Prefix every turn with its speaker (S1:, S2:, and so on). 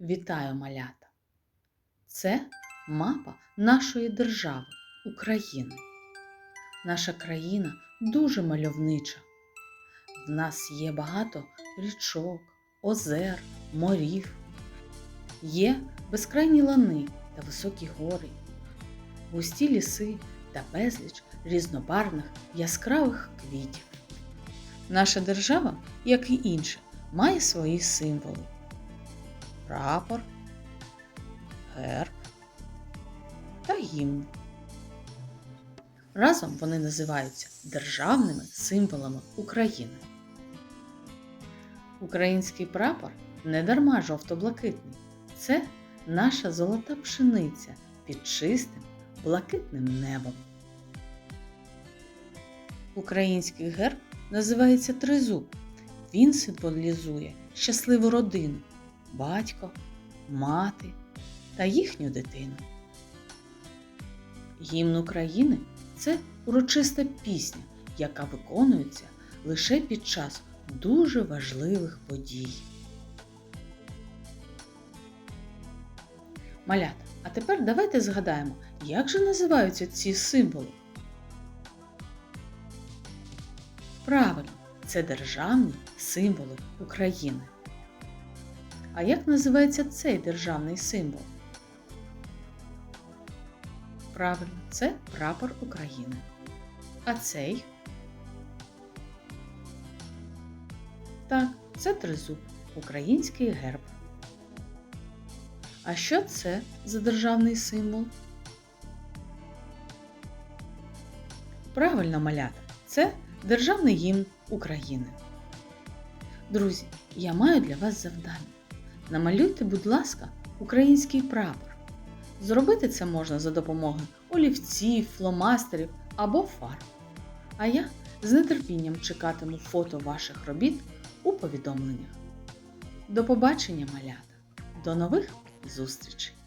S1: Вітаю малята! Це мапа нашої держави України. Наша країна дуже мальовнича. В нас є багато річок, озер, морів. Є безкрайні лани та високі гори, густі ліси та безліч різнобарвних яскравих квітів. Наша держава, як і інша, має свої символи прапор, герб та гімн. Разом вони називаються державними символами України. Український прапор не дарма жовто-блакитний. Це наша золота пшениця під чистим блакитним небом. Український герб називається тризуб. Він символізує щасливу родину, батько, мати та їхню дитину. Гімн України це урочиста пісня, яка виконується лише під час дуже важливих подій. Малята, а тепер давайте згадаємо, як же називаються ці символи. Правильно, це державні символи України. А як називається цей державний символ? Правильно, це прапор України. А цей? Так, це тризуб, український герб. А що це за державний символ? Правильно, малята, це державний гімн України. Друзі, я маю для вас завдання. Намалюйте, будь ласка, український прапор. Зробити це можна за допомогою олівців, фломастерів або фарб. А я з нетерпінням чекатиму фото ваших робіт у повідомленнях. До побачення, малята! До нових зустрічей!